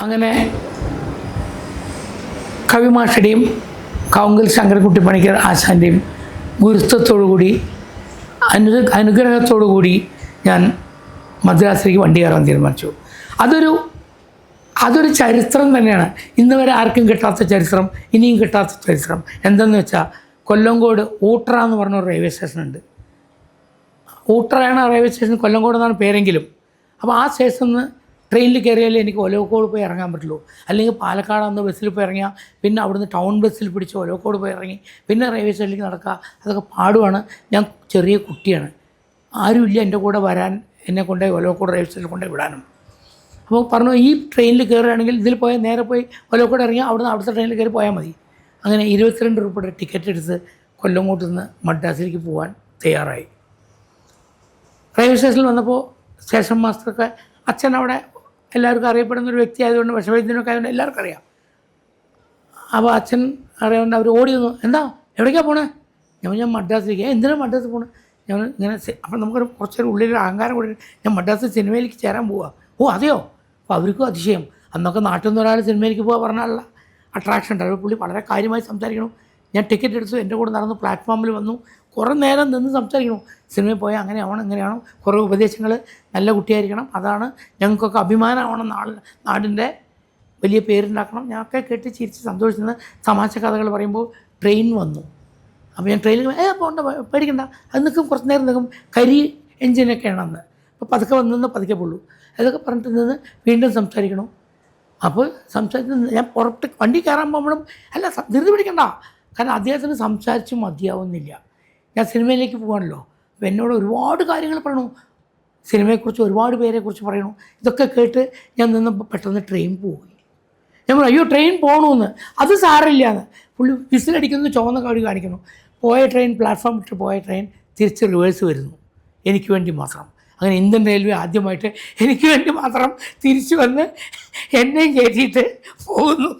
അങ്ങനെ കവിമാഷയുടെയും കൗങ്കൽ ശങ്കരക്കുട്ടി പണിക്കർ ആശാന്റെയും ഗുരുത്വത്തോടുകൂടി അനു അനുഗ്രഹത്തോടുകൂടി ഞാൻ മദ്രാസിലേക്ക് വണ്ടി കയറാൻ തീരുമാനിച്ചു. അതൊരു അതൊരു ചരിത്രം തന്നെയാണ്. ഇന്ന് വരെ ആർക്കും കിട്ടാത്ത ചരിത്രം ഇനിയും കിട്ടാത്ത ചരിത്രം. എന്തെന്ന് വെച്ചാൽ കൊല്ലങ്കോട് ഊട്ര എന്ന് പറഞ്ഞ ഒരു റെയിൽവേ സ്റ്റേഷനുണ്ട്. ഊട്ടറയാണ് റെയിൽവേ സ്റ്റേഷൻ കൊല്ലംകോട് എന്നാണ് പേരെങ്കിലും. അപ്പോൾ ആ സ്റ്റേഷനിൽ നിന്ന് ട്രെയിനിൽ കയറിയാലേ എനിക്ക് ഒലവക്കോട് പോയി ഇറങ്ങാൻ പറ്റുള്ളൂ. അല്ലെങ്കിൽ പാലക്കാട് അന്ന് ബസ്സിൽ പോയി ഇറങ്ങിയാൽ പിന്നെ അവിടുന്ന് ടൗൺ ബസ്സിൽ പിടിച്ച് ഒലവക്കോട് പോയി ഇറങ്ങി പിന്നെ റെയിൽവേ സ്റ്റേഷനിലേക്ക് നടക്കുക. അതൊക്കെ പാടുവാണ്. ഞാൻ ചെറിയ കുട്ടിയാണ്. ആരുമില്ല എന്റെ കൂടെ വരാൻ എന്നെ കൊണ്ടുപോയി ഒലവക്കോട് റെയിൽവേ സ്റ്റേഷനിൽ കൊണ്ടുപോയി വിടാനും. അപ്പോൾ പറഞ്ഞു ഈ ട്രെയിനിൽ കയറുകയാണെങ്കിൽ ഇതിൽ പോയാൽ നേരെ പോയി ഒലവക്കോട് ഇറങ്ങി അവിടുന്ന് അവിടുത്തെ ട്രെയിനിൽ കയറി പോയാൽ മതി. അങ്ങനെ ഇരുപത്തിരണ്ട് രൂപയുടെ ടിക്കറ്റ് എടുത്ത് കൊല്ലങ്കോട്ട് നിന്ന് മദ്രാസിലേക്ക് പോകാൻ തയ്യാറായി. റെയിൽവേ സ്റ്റേഷനിൽ വന്നപ്പോൾ സ്റ്റേഷൻ മാസ്റ്റർക്ക് അച്ഛൻ അവിടെ എല്ലാവർക്കും അറിയപ്പെടുന്ന ഒരു വ്യക്തി ആയതുകൊണ്ട് വിഷവൈദ്യനൊക്കെ ആയതുകൊണ്ട് എല്ലാവർക്കും അറിയാം അപ്പോൾ അച്ഛൻ അറിയാവുന്ന അവർ ഓടി വന്നു. എന്താ? എവിടേക്കാണ് പോണേ? ഞാൻ ഞാൻ മദ്രാസിലേക്ക്. "ഏ, എന്തിനാണ് മദ്രാസ് പോണേ? ഞാൻ ഇങ്ങനെ അപ്പം നമുക്കൊരു കുറച്ചൊരു ഉള്ളിൽ അഹങ്കാരം കൂടി ഞാൻ മദ്രാസ് സിനിമയിലേക്ക് ചേരാൻ പോവാ. ഓ അതെയോ? അപ്പോൾ അവർക്കും അതിശയം. അന്നൊക്കെ നാട്ടിൽ നിന്ന് ഒരാൾ സിനിമയിലേക്ക് പോകാൻ പറഞ്ഞാലുള്ള അട്രാക്ഷൻ ഉണ്ട്. അവർ പുള്ളി വളരെ കാര്യമായി സംസാരിക്കണം. ഞാൻ ടിക്കറ്റ് എടുത്തു എന്റെ കൂടെ നടന്നു പ്ലാറ്റ്ഫോമിൽ വന്നു. കുറേ നേരം നിന്ന് സംസാരിക്കണം. സിനിമയിൽ പോയാൽ അങ്ങനെ ആവണം ഇങ്ങനെയാവണം. കുറേ ഉപദേശങ്ങൾ നല്ല കുട്ടിയായിരിക്കണം. അതാണ് ഞങ്ങൾക്കൊക്കെ അഭിമാനമാവണം നാട് നാടിന്റെ വലിയ പേരുണ്ടാക്കണം. ഞാനൊക്കെ കേട്ട് ചിരിച്ച് സന്തോഷിച്ച് തമാശ കഥകൾ പറയുമ്പോൾ ട്രെയിൻ വന്നു. അപ്പോൾ ഞാൻ ട്രെയിനിൽ ഏ പോകണ്ട പേടിക്കണ്ട. അത് നിൽക്കും കുറച്ച് നേരം നിൽക്കും. കരി എഞ്ചിനൊക്കെയാണ് അന്ന് അപ്പോൾ പതുക്കെ വന്നു പതുക്കെ പോളൂ അതൊക്കെ പറഞ്ഞിട്ട് നിന്ന് വീണ്ടും സംസാരിക്കണം. അപ്പോൾ സംസാരിച്ച് ഞാൻ പുറത്ത് വണ്ടി കയറാൻ പോകുമ്പോഴും അല്ല ധൃതി പിടിക്കണ്ട. കാരണം അദ്ദേഹത്തിന് സംസാരിച്ച് മതിയാവുന്നില്ല. ഞാൻ സിനിമയിലേക്ക് പോകാണല്ലോ അപ്പോൾ എന്നോട് ഒരുപാട് കാര്യങ്ങൾ പറയണു. സിനിമയെക്കുറിച്ച് ഒരുപാട് പേരെക്കുറിച്ച് പറയണു. ഇതൊക്കെ കേട്ട് ഞാൻ നിന്നപ്പോൾ പെട്ടെന്ന് ട്രെയിൻ പോയി. ഞാൻ പറഞ്ഞു അയ്യോ ട്രെയിൻ പോകണമെന്ന് അത് സാറില്ല എന്ന് പുള്ളി വിസിലടിക്കുന്നു ചുവന്ന കാടി കാണിക്കുന്നു. പോയ ട്രെയിൻ പ്ലാറ്റ്ഫോം വിട്ട് പോയ ട്രെയിൻ തിരിച്ച് റിവേഴ്സ് വരുന്നു. എനിക്ക് വേണ്ടി മാത്രം. അങ്ങനെ ഇന്ത്യൻ റെയിൽവേ ആദ്യമായിട്ട് എനിക്ക് വേണ്ടി മാത്രം തിരിച്ചു വന്ന് എന്നെയും കയറ്റിയിട്ട് പോകുന്നു.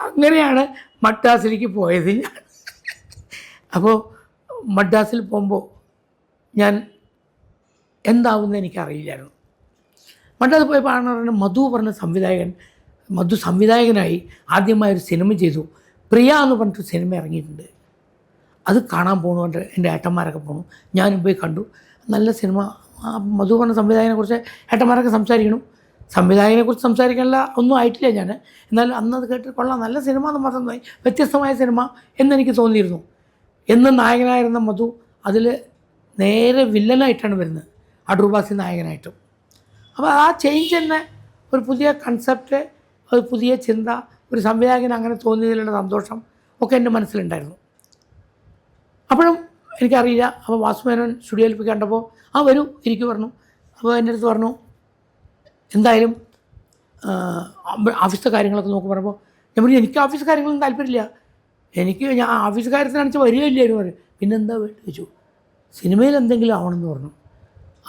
അങ്ങനെയാണ് മദ്രാസിലേക്ക് പോയത് ഞാൻ. അപ്പോൾ മദ്രാസിൽ പോകുമ്പോൾ ഞാൻ എന്താവുമെന്ന് എനിക്കറിയില്ലായിരുന്നു. മഡ്രാസ് പോയ പറഞ്ഞ മധു പറഞ്ഞ സംവിധായകൻ മധു സംവിധായകനായി ആദ്യമായി ഒരു സിനിമ ചെയ്തു. പ്രിയ എന്ന് പറഞ്ഞിട്ട് സിനിമ ഇറങ്ങിയിട്ടുണ്ട്. അത് കാണാൻ പോകണു എന്റെ ഏട്ടന്മാരൊക്കെ പോകണു ഞാനും പോയി കണ്ടു. നല്ല സിനിമ. മധു പറഞ്ഞ സംവിധായകനെ കുറിച്ച് ഏട്ടന്മാരൊക്കെ സംസാരിക്കണം. സംവിധായകനെ കുറിച്ച് സംസാരിക്കാനുള്ള ഒന്നും ആയിട്ടില്ല ഞാൻ. എന്നാൽ അന്ന് അത് കേട്ട് കൊള്ളാം. നല്ല സിനിമ എന്ന് മാത്രം തോന്നി. വ്യത്യസ്തമായ സിനിമ എന്നെനിക്ക് തോന്നിയിരുന്നു. എന്ന് നായകനായിരുന്ന മധു അതിൽ നേരെ വില്ലനായിട്ടാണ് വരുന്നത്. അടൂർബാസി നായകനായിട്ടും. അപ്പോൾ ആ ചേഞ്ച് തന്നെ ഒരു പുതിയ കൺസെപ്റ്റ് ഒരു പുതിയ ചിന്ത ഒരു സംവിധായകൻ അങ്ങനെ തോന്നിയതിലുള്ള സന്തോഷം ഒക്കെ എന്റെ മനസ്സിലുണ്ടായിരുന്നു. അപ്പോഴും എനിക്കറിയില്ല. അപ്പോൾ വാസുമേനോൻ സ്റ്റുഡിയോയിൽ പോയി കണ്ടപ്പോൾ ആ വരൂ ഇരിക്കു പറഞ്ഞു. അപ്പോൾ എന്റെ അടുത്ത് പറഞ്ഞു എന്തായാലും ഓഫീസ് കാര്യങ്ങളൊക്കെ നോക്കി പറയുമ്പോൾ ഞാൻ പറഞ്ഞു എനിക്ക് ഓഫീസ് കാര്യങ്ങളൊന്നും താല്പര്യമില്ല. എനിക്ക് ഞാൻ ഓഫീസ് കാര്യത്തിനാണെന്ന് വരികയില്ലായിരുന്നു പറയും. പിന്നെന്താ വേണ്ടി വെച്ചു സിനിമയിൽ എന്തെങ്കിലും ആവണമെന്ന് പറഞ്ഞു.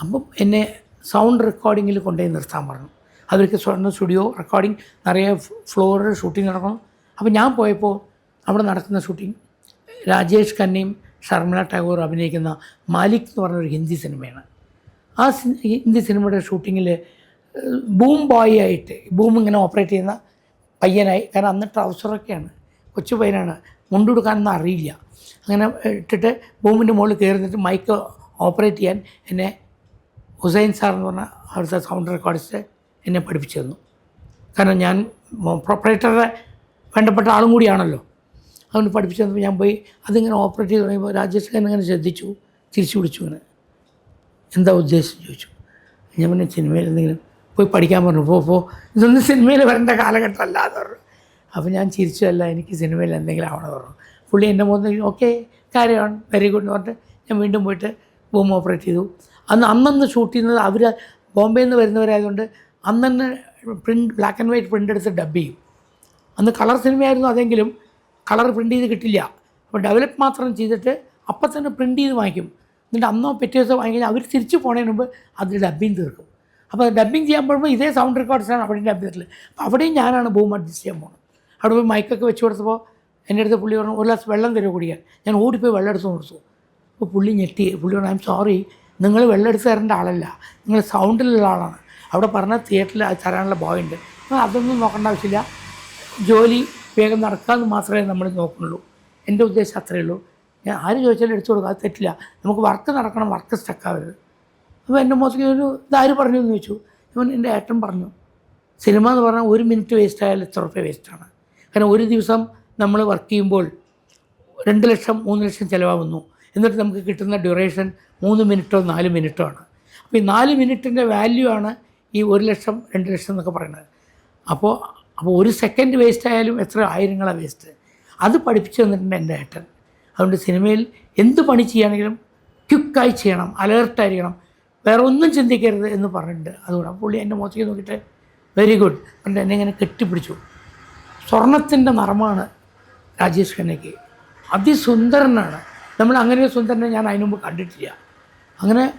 അപ്പം എന്നെ സൗണ്ട് റെക്കോർഡിങ്ങിൽ കൊണ്ടുപോയി നിർത്താൻ പറഞ്ഞു. അവർക്ക് സ്വന്തം സ്റ്റുഡിയോ റെക്കോർഡിങ് നിറയെ ഫ്ലോറിൽ ഷൂട്ടിംഗ് നടക്കണം. അപ്പോൾ ഞാൻ പോയപ്പോൾ അവിടെ നടക്കുന്ന ഷൂട്ടിംഗ് രാജേഷ് ഖന്നയും ഷർമിള ടാഗോർ അഭിനയിക്കുന്ന മാലിക് എന്ന് പറഞ്ഞൊരു ഹിന്ദി സിനിമയാണ്. ആ ഹിന്ദി സിനിമയുടെ ഷൂട്ടിങ്ങിൽ ബൂം ബോയ് ആയിട്ട് ബൂം ഇങ്ങനെ ഓപ്പറേറ്റ് ചെയ്യുന്ന പയ്യനായി. കാരണം അന്ന് ട്രൗസറൊക്കെയാണ്. കൊച്ചു പയ്യനാണ്. മുണ്ടുകൊടുക്കാനൊന്നും അറിയില്ല. അങ്ങനെ ഇട്ടിട്ട് ബൂമിന്റെ മുകളിൽ കയറി മൈക്ക് ഓപ്പറേറ്റ് ചെയ്യാൻ എന്നെ ഹുസൈൻ സാർ എന്ന് പറഞ്ഞ അവിടുത്തെ സൗണ്ട് റെക്കോർഡിസ്റ്റ് എന്നെ പഠിപ്പിച്ചു തന്നു കാരണം ഞാൻ പ്രൊപ്പറേറ്ററുടെ വേണ്ടപ്പെട്ട ആളും കൂടിയാണല്ലോ. അതുകൊണ്ട് പഠിപ്പിച്ചു തന്നപ്പോൾ ഞാൻ പോയി അതിങ്ങനെ ഓപ്പറേറ്റ് ചെയ്ത് തുടങ്ങിയപ്പോൾ രാജേഷ് ഖാൻ ഇങ്ങനെ ശ്രദ്ധിച്ചു തിരിച്ചു വിളിച്ചു ഇങ്ങനെ. എന്താ ഉദ്ദേശം ചോദിച്ചു. ഞാൻ പിന്നെ സിനിമയിൽ എന്തെങ്കിലും പോയി പഠിക്കാൻ പറഞ്ഞു പോ പോ. ഇതൊന്നും സിനിമയിൽ വരേണ്ട കാലഘട്ടം അല്ലാതെ പറഞ്ഞു. അപ്പോൾ ഞാൻ ചിരിച്ചല്ല എനിക്ക് സിനിമയിൽ എന്തെങ്കിലും ആവണമെന്ന് പറഞ്ഞു. പുള്ളി എന്റെ മുഖത്ത് ഓക്കെ കാര്യമാണ് വെരി ഗുഡ് എന്ന് പറഞ്ഞിട്ട് ഞാൻ വീണ്ടും പോയിട്ട് ബോം ഓപ്പറേറ്റ് ചെയ്തു. അന്ന് അന്നന്ന് ഷൂട്ട് ചെയ്യുന്നത് അവർ ബോംബെയിൽ നിന്ന് വരുന്നവരായതുകൊണ്ട് അന്നന്നെ print black and white print എടുത്ത് ഡബ് ചെയ്യും. അന്ന് കളർ സിനിമയായിരുന്നു അതെങ്കിലും കളർ പ്രിന്റ് ചെയ്ത് കിട്ടില്ല. അപ്പോൾ ഡെവലപ്പ് മാത്രം ചെയ്തിട്ട് അപ്പം തന്നെ പ്രിന്റ് ചെയ്ത് വാങ്ങിക്കും. എന്നിട്ട് അന്നോ പിറ്റേ ദിവസം വാങ്ങിക്കഴിഞ്ഞാൽ അവർ തിരിച്ച് പോണതിന് മുമ്പ് അതിൽ ഡബ്ബിങ് തീർക്കും. അപ്പോൾ ഡബ്ബിങ് ചെയ്യാൻ പോകുമ്പോൾ ഇതേ സൗണ്ട് റെക്കോർഡ്സാണ് അവിടെ ഡബ് ചെയ്തിട്ടുള്ളത്. അപ്പോൾ അവിടെയും ഞാനാണ് ബൂം അഡ്ജസ്റ്റ് ചെയ്യാൻ പോകുന്നത് അവിടെ പോയി മൈക്കൊക്കെ വെച്ച് കൊടുത്തപ്പോൾ എന്റെ അടുത്ത് പുള്ളി പറഞ്ഞു ഒരു ഗ്ലാസ് വെള്ളം തരുമോ കുടിക്കാൻ? ഞാൻ ഓടിപ്പോയി വെള്ളം എടുത്ത് കൊടുത്തു അപ്പോൾ പുള്ളി ഞെട്ടി. പുള്ളി പറഞ്ഞു ഐ എം സോറി നിങ്ങൾ വെള്ളം എടുത്ത് തരേണ്ട ആളല്ല. നിങ്ങൾ സൗണ്ടിലുള്ള ആളാണ്. അവിടെ പറഞ്ഞ തിയേറ്ററിൽ അത് തരാനുള്ള ബോയ് ഉണ്ട്. അതൊന്നും നോക്കേണ്ട ആവശ്യമില്ല. ജോലി വേഗം നടക്കാമെന്ന് മാത്രമേ നമ്മൾ നോക്കുന്നുള്ളൂ. എന്റെ ഉദ്ദേശം അത്രയേ ഉള്ളൂ. ഞാൻ ആര് ചോദിച്ചാലും എടുത്തു കൊടുക്കുക അത് തെറ്റില്ല. നമുക്ക് വർക്ക് നടക്കണം വർക്ക് സ്റ്റക്കാവരുത് അപ്പോൾ എന്റെ മുഖത്തേക്ക് ഒരു ഇതാര് പറഞ്ഞു എന്ന് ചോദിച്ചു. ഇവൻ എന്റെ ഏട്ടൻ പറഞ്ഞു സിനിമ എന്ന് പറഞ്ഞാൽ ഒരു മിനിറ്റ് വേസ്റ്റ് ആയാൽ എത്ര റുപ്യ വേസ്റ്റാണ് കാരണം ഒരു ദിവസം നമ്മൾ വർക്ക് ചെയ്യുമ്പോൾ രണ്ട് ലക്ഷം മൂന്ന് ലക്ഷം ചിലവാകുന്നു. എന്നിട്ട് നമുക്ക് കിട്ടുന്ന ഡ്യൂറേഷൻ മൂന്ന് മിനിറ്റോ നാല് മിനിറ്റോ ആണ്. അപ്പോൾ ഈ നാല് മിനിറ്റിന്റെ വാല്യൂ ആണ് ഈ ഒരു ലക്ഷം രണ്ട് ലക്ഷം എന്നൊക്കെ പറയുന്നത്. അപ്പോൾ അപ്പോൾ ഒരു സെക്കൻഡ് വേസ്റ്റ് ആയാലും എത്ര ആയിരങ്ങളാണ് വേസ്റ്റ് അത് പഠിപ്പിച്ചു തന്നിട്ടുണ്ട് എന്റെ ഏട്ടൻ. അതുകൊണ്ട് സിനിമയിൽ എന്ത് പണി ചെയ്യുകയാണെങ്കിലും ക്വിക്കായി ചെയ്യണം അലേർട്ടായിരിക്കണം വേറെ ഒന്നും ചിന്തിക്കരുത് എന്ന് പറഞ്ഞിട്ടുണ്ട്. അതുകൊണ്ട് പുള്ളി എന്റെ മുഖത്തേക്ക് നോക്കിയിട്ട് വെരി ഗുഡ് എന്നിട്ട് എന്നെ ഇങ്ങനെ കെട്ടിപ്പിടിച്ചു. സ്വർണത്തിന്റെ നിറമാണ് രാജേഷ് ഖന്നയ്ക്ക്. അതിസുന്ദരനാണ്. നമ്മൾ അങ്ങനെ ഒരു സുന്ദരനെ ഞാൻ അതിനു മുമ്പ് കണ്ടിട്ടില്ല. അങ്ങനെ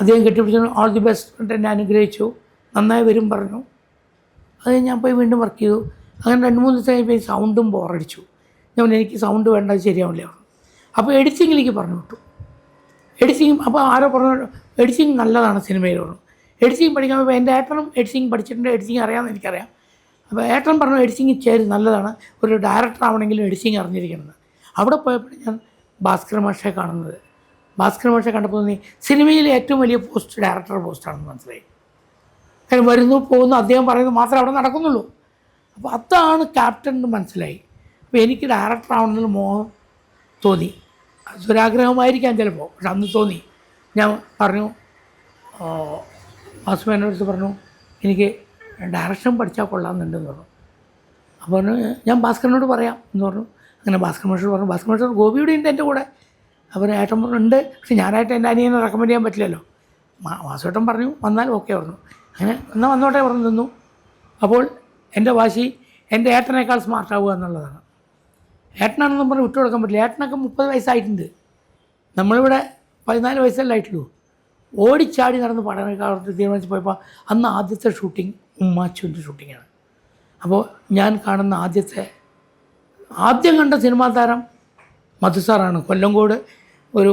അദ്ദേഹം കെട്ടിപ്പിടിച്ചു. ഓൾ ദി ബെസ്റ്റ് എന്നിട്ട് എന്നെ അനുഗ്രഹിച്ചു. നന്നായി വരും പറഞ്ഞു. അത് ഞാൻ പോയി വീണ്ടും വർക്ക് ചെയ്തു. അങ്ങനെ രണ്ട് മൂന്ന് ദിവസം കഴിഞ്ഞപ്പോൾ ഈ സൗണ്ടും ബോറടിച്ചു ഞാൻ എനിക്ക് സൗണ്ട് വേണ്ട ശരിയാവില്ല. അപ്പോൾ എഡിറ്റിങ്ങിലേക്ക് പറഞ്ഞു വിട്ടു. എഡിറ്റിംഗ് അപ്പോൾ ആരോ പറഞ്ഞു എഡിറ്റിംഗ് നല്ലതാണ് സിനിമയിലുള്ള എഡിറ്റിംഗ് പഠിക്കാൻ പോയപ്പോൾ എന്റെ ഏട്ടനും എഡിറ്റിംഗ് പഠിച്ചിട്ടുണ്ട് എഡിറ്റിംഗ് അറിയാമെന്ന് എനിക്കറിയാം. അപ്പോൾ ഏട്ടൻ പറഞ്ഞു എഡിറ്റിംഗ് ചേര് നല്ലതാണ്. ഒരു ഡയറക്ടർ ആവണമെങ്കിലും എഡിറ്റിംഗ് അറിഞ്ഞിരിക്കണമെന്ന് അവിടെ പോയപ്പോൾ ഞാൻ ഭാസ്കർ മാഷെ കാണുന്നത്. ഭാസ്കർ മാഷെ കണ്ടപ്പോൾ തോന്നി സിനിമയിലെ ഏറ്റവും വലിയ പോസ്റ്റ് ഡയറക്ടർ പോസ്റ്റാണെന്ന് മനസ്സിലായി. അങ്ങനെ വരുന്നു പോകുന്നു അദ്ദേഹം പറയുന്നത് മാത്രമേ അവിടെ നടക്കുന്നുള്ളൂ. അപ്പോൾ അതാണ് ക്യാപ്റ്റൻ എന്ന് മനസ്സിലായി. അപ്പോൾ എനിക്ക് ഡയറക്ടർ ആവണമെന്ന് മോഹം തോന്നി. അതൊരാഗ്രഹമായിരിക്കാം ചിലപ്പോൾ പക്ഷെ അന്ന് തോന്നി. ഞാൻ പറഞ്ഞു വാസുമേനോട് പറഞ്ഞു എനിക്ക് ഡയറക്ഷൻ പഠിച്ചാൽ കൊള്ളാമെന്നുണ്ടെന്ന് പറഞ്ഞു. അപ്പോൾ പറഞ്ഞു ഞാൻ ഭാസ്കരനോട് പറയാം എന്ന് പറഞ്ഞു. അങ്ങനെ ഭാസ്കർ മാഷോട് പറഞ്ഞു ഭാസ്കർ മാഷോട് ഗോപിയുടെ ഉണ്ട് എന്റെ കൂടെ. അപ്പോൾ ഏട്ടൻ ഉണ്ട്. പക്ഷെ ഞാനായിട്ട് എന്റെ അനിയനെ റെക്കമെൻഡ് ചെയ്യാൻ പറ്റില്ലല്ലോ. വാസുവേട്ടൻ പറഞ്ഞു വന്നാൽ ഓക്കെ പറഞ്ഞു. അങ്ങനെ എന്നാൽ വന്നോട്ടെ പറഞ്ഞു നിന്നു. അപ്പോൾ എന്റെ വാശി എന്റെ ഏട്ടനേക്കാൾ സ്മാർട്ട് ആവുക എന്നുള്ളതാണ്. ഏട്ടനാണെന്നും പറഞ്ഞ് വിട്ടു കൊടുക്കാൻ പറ്റില്ല. ഏട്ടനൊക്കെ മുപ്പത് വയസ്സായിട്ടുണ്ട്. നമ്മളിവിടെ പതിനാല് വയസ്സല്ലേ ആയിട്ടുള്ളൂ ഓടിച്ചാടി നടന്ന് പഠന പഠനകാലത്ത് തീരുമാനിച്ച് പോയപ്പോൾ അന്ന് ആദ്യത്തെ ഷൂട്ടിംഗ് ഉമ്മാച്ചുവിന്റെ ഷൂട്ടിങ്ങാണ് അപ്പോൾ ഞാൻ കാണുന്ന ആദ്യത്തെ ആദ്യം കണ്ട സിനിമാ താരം മധുസാറാണ് കൊല്ലങ്കോട് ഒരു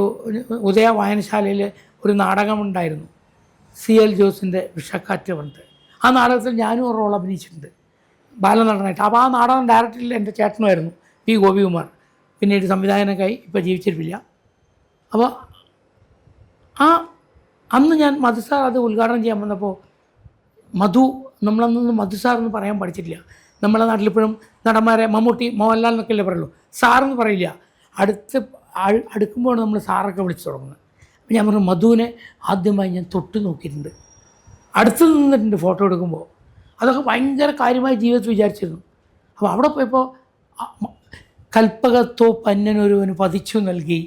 ഉദയ വായനശാലയിൽ ഒരു നാടകമുണ്ടായിരുന്നു. സി എൽ ജോസിന്റെ വിഷക്കാറ്റ് പറഞ്ഞിട്ട് ആ നാടകത്തിൽ ഞാനും ഒരു റോൾ അഭിനയിച്ചിട്ടുണ്ട്. ബാലനടനായിട്ട്. അപ്പോൾ ആ നാടകം ഡയറക്ടറിൽ എന്റെ ചേട്ടനുമായിരുന്നു പി ഗോപികുമാർ. പിന്നീട് സംവിധായകനൊക്കെയായി ഇപ്പോൾ ജീവിച്ചിരിപ്പില്ല. അപ്പോൾ ആ അന്ന് ഞാൻ മധുസാർ അത് ഉദ്ഘാടനം ചെയ്യാൻ വന്നപ്പോൾ മധു നമ്മളന്നൊന്നും മധു സാർ എന്ന് പറയാൻ പഠിച്ചിട്ടില്ല. നമ്മളെ നാട്ടിലിപ്പോഴും നടന്മാരെ മമ്മൂട്ടി മോഹൻലാൽ എന്നൊക്കെ അല്ലേ പറയുള്ളൂ. സാറെന്ന് പറയില്ല. അടുത്ത് അടുക്കുമ്പോഴാണ് നമ്മൾ സാറൊക്കെ വിളിച്ചു തുടങ്ങുന്നത്. അപ്പം ഞാൻ പറഞ്ഞു മധുവിനെ ആദ്യമായി ഞാൻ തൊട്ട് നോക്കിയിട്ടുണ്ട്. അടുത്ത് നിന്നിട്ടുണ്ട് ഫോട്ടോ എടുക്കുമ്പോൾ അതൊക്കെ ഭയങ്കര കാര്യമായി ജീവിതത്തിൽ വിചാരിച്ചിരുന്നു. അപ്പോൾ അവിടെ പോയപ്പോൾ കൽപ്പകത്വ പന്നനൊരുവന് പതിച്ചു നൽകി.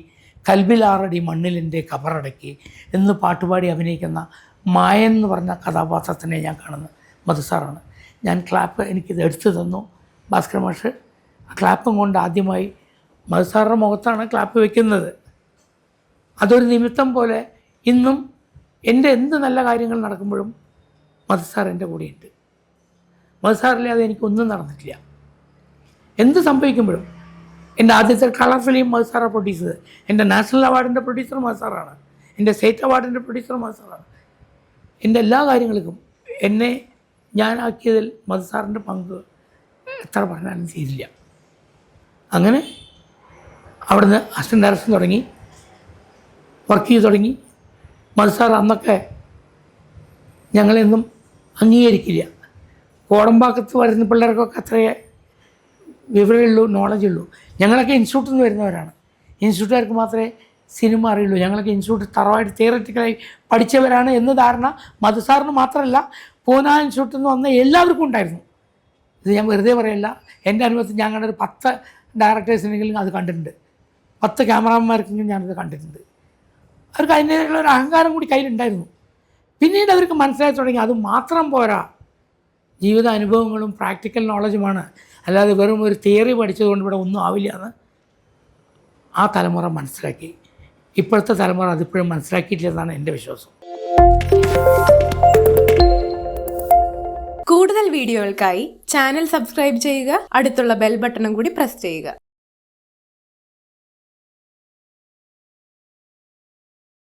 കൽബിലാറടി മണ്ണിലിന്റെ കബറടക്കി എന്ന് പാട്ടുപാടി അഭിനയിക്കുന്ന മായൻ എന്ന് പറഞ്ഞ കഥാപാത്രത്തിനെ ഞാൻ കാണുന്നത്. മധുസാറാണ് ഞാൻ ക്ലാപ്പ് എനിക്കിത് എടുത്തു തന്നു. ഭാസ്കർ മാഷ് ക്ലാപ്പും കൊണ്ട് ആദ്യമായി മധുസാറിന്റെ മുഖത്താണ് ക്ലാപ്പ് വെക്കുന്നത്. അതൊരു നിമിത്തം പോലെ ഇന്നും എന്റെ എന്ത് നല്ല കാര്യങ്ങൾ നടക്കുമ്പോഴും മധുസാർ എന്റെ കൂടെയുണ്ട്. മധുസാറില്ലാതെ എനിക്കൊന്നും നടന്നിട്ടില്ല. എന്ത് സംഭവിക്കുമ്പോഴും എന്റെ ആദ്യത്തെ കളർ ഫിലിം മസാറാണ് പ്രൊഡ്യൂസ് ചെയ്തത് എന്റെ നാഷണൽ അവാർഡിന്റെ പ്രൊഡ്യൂസർ മസാറാണ് എന്റെ സ്റ്റേറ്റ് അവാർഡിന്റെ പ്രൊഡ്യൂസർ മസാറാണ് എന്റെ എല്ലാ കാര്യങ്ങൾക്കും എന്നെ ഞാനാക്കിയതിൽ മസാറിന്റെ പങ്ക് എത്ര പറഞ്ഞാലും ചെയ്തില്ല. അങ്ങനെ അവിടുന്ന് അസിസ്റ്റന്റ് ഡയറക്ഷൻ തുടങ്ങി. വർക്ക് ചെയ്ത് തുടങ്ങി. മത്സാർ അന്നൊക്കെ ഞങ്ങളെന്നും അംഗീകരിക്കില്ല. കോടമ്പാക്കത്ത് വരുന്ന പിള്ളേർക്കൊക്കെ അത്രയേ വിവരമുള്ളൂ നോളജ് ഉള്ളൂ. ഞങ്ങളൊക്കെ ഇൻസ്റ്റിറ്റ്യൂട്ടിൽ നിന്ന് വരുന്നവരാണ്. ഇൻസ്റ്റിറ്റ്യൂട്ടുകാർക്ക് മാത്രമേ സിനിമ അറിയുള്ളൂ. ഞങ്ങളൊക്കെ ഇൻസ്റ്റിറ്റ്യൂട്ട് തറവായിട്ട് തിയററ്റിക്കലായി പഠിച്ചവരാണ് എന്ന് ധാരണ മധുസാറിന് മാത്രമല്ല പൂന ഇൻസ്റ്റിറ്റ്യൂട്ടിൽ നിന്ന് വന്ന എല്ലാവർക്കും ഉണ്ടായിരുന്നു. ഇത് ഞാൻ വെറുതെ പറയല്ല. എന്റെ അനുഭവത്തിൽ ഞാൻ കണ്ട ഒരു പത്ത് ഡയറക്ടേഴ്സിനെങ്കിലും അത് കണ്ടിട്ടുണ്ട്. പത്ത് ക്യാമറാമാർക്കെങ്കിലും ഞാനത് കണ്ടിട്ടുണ്ട്. അവർക്ക് അതിന്റെതായിട്ടുള്ള ഒരു അഹങ്കാരം കൂടി കയ്യിലുണ്ടായിരുന്നു. പിന്നീട് അവർക്ക് മനസ്സിലായി തുടങ്ങി അത് മാത്രം പോരാ. ജീവിത അനുഭവങ്ങളും പ്രാക്ടിക്കൽ നോളജുമാണ് അല്ലാതെ വെറും ഒരു തിയറി പഠിച്ചതുകൊണ്ട് ഇവിടെ ഒന്നും ആവില്ല എന്ന് ആ തലമുറ മനസ്സിലാക്കി. ഇപ്പോഴത്തെ തലമുറ അതിപ്പോഴും മനസ്സിലാക്കിയിട്ടില്ലെന്നാണ് എന്റെ വിശ്വാസം. കൂടുതൽ വീഡിയോകൾക്കായി ചാനൽ സബ്സ്ക്രൈബ് ചെയ്യുക അടുത്തുള്ള ബെൽ ബട്ടണും കൂടി പ്രസ് ചെയ്യുക.